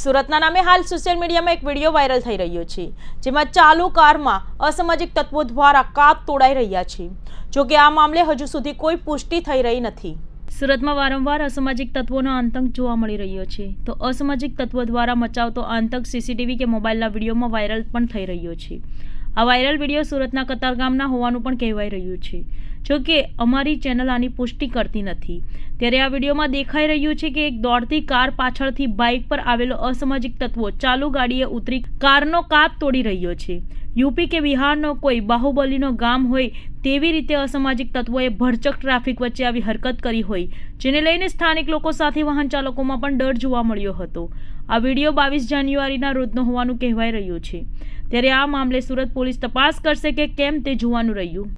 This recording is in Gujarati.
સુરતના નામે હાલ સોશિયલ મીડિયામાં એક વીડિયો વાયરલ થઈ રહ્યો છે, જેમાં ચાલુ કારમાં અસામાજિક તત્વો દ્વારા કાપ તોડાઈ રહ્યા છે. જોકે આ મામલે હજુ સુધી કોઈ પુષ્ટિ થઈ રહી નથી. સુરતમાં વારંવાર અસામાજિક તત્વોનો આતંક જોવા મળી રહ્યો છે. તો અસામાજિક તત્વો દ્વારા મચાવતો આતંક સીસીટીવી કે મોબાઈલના વિડીયોમાં વાયરલ પણ થઈ રહ્યો છે. આ વાયરલ વીડિયો સુરતના કતારગામના હોવાનું પણ કહેવાઈ રહ્યું છે. જો કે અમારી ચેનલ આની પુષ્ટિ કરતી નથી. ત્યારે આ વિડીયોમાં દેખાઈ રહ્યું છે કે એક દોડતી કાર પાછળથી બાઇક પર આવેલો અસામાજિક તત્વો ચાલુ ગાડીએ ઉતરી કારનો કાપ તોડી રહ્યો છે. યુપી કે બિહારનો કોઈ બાહુબલીનો ગામ હોય તેવી રીતે અસામાજિક તત્વોએ ભરચક ટ્રાફિક વચ્ચે આવી હરકત કરી હોય, જેને લઈને સ્થાનિક લોકો સાથે વાહન ચાલકોમાં પણ ડર જોવા મળ્યો હતો. આ વીડિયો બાવીસ જાન્યુઆરીના રોજનો હોવાનું કહેવાઈ રહ્યું છે. ત્યારે આ મામલે સુરત પોલીસ તપાસ કરશે કે કેમ તે જોવાનું રહ્યું.